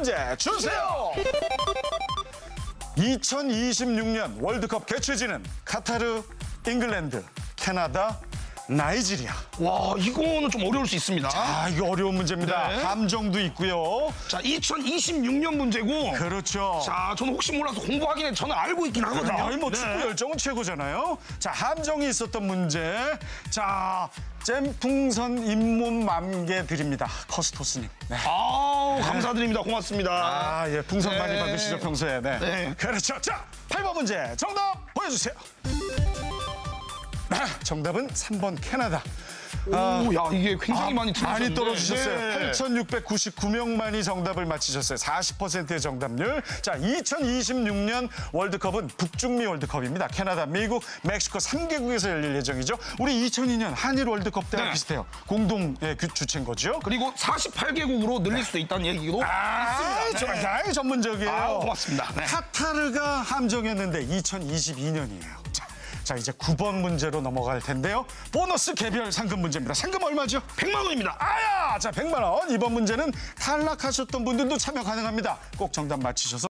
문제 주세요. 2026년 월드컵 개최지는 카타르, 잉글랜드, 캐나다, 나이지리아. 와, 이거는 좀 어려울 수 있습니다. 아, 이거 어려운 문제입니다. 네. 함정도 있고요. 자, 2026년 문제고. 그렇죠. 자, 저는 혹시 몰라서 공부하긴 해. 저는 알고 있긴 하거든요. 아니, 뭐 네. 축구 열정은 최고잖아요. 자, 함정이 있었던 문제. 자, 잼풍선 잇몸 만개 드립니다. 커스토스님. 네. 아 우, 감사드립니다. 고맙습니다. 아, 예, 풍선 많이 네. 받으시죠, 평소에. 네. 네. 그렇죠. 자, 8번 문제. 정답 보여주세요. 아, 정답은 3번 캐나다. 오, 야, 이게 굉장히 많이 틀리셨네. 아, 많이 떨어지셨어요. 네. 8,699명만이 정답을 맞히셨어요. 40%의 정답률. 자, 2026년 월드컵은 북중미 월드컵입니다. 캐나다, 미국, 멕시코 3개국에서 열릴 예정이죠. 우리 2002년 한일 월드컵 때와 네. 비슷해요. 공동 예, 그 주체인 거죠. 그리고 48개국으로 늘릴 수도 있다는 얘기도 아, 있습니다. 좀 네. 아, 전문적이에요. 아, 고맙습니다. 네. 카타르가 함정이었는데 2022년이에요. 자, 자, 이제 9번 문제로 넘어갈 텐데요. 보너스 개별 상금 문제입니다. 상금 얼마죠? 100만 원입니다. 아야! 자, 100만 원. 이번 문제는 탈락하셨던 분들도 참여 가능합니다. 꼭 정답 맞히셔서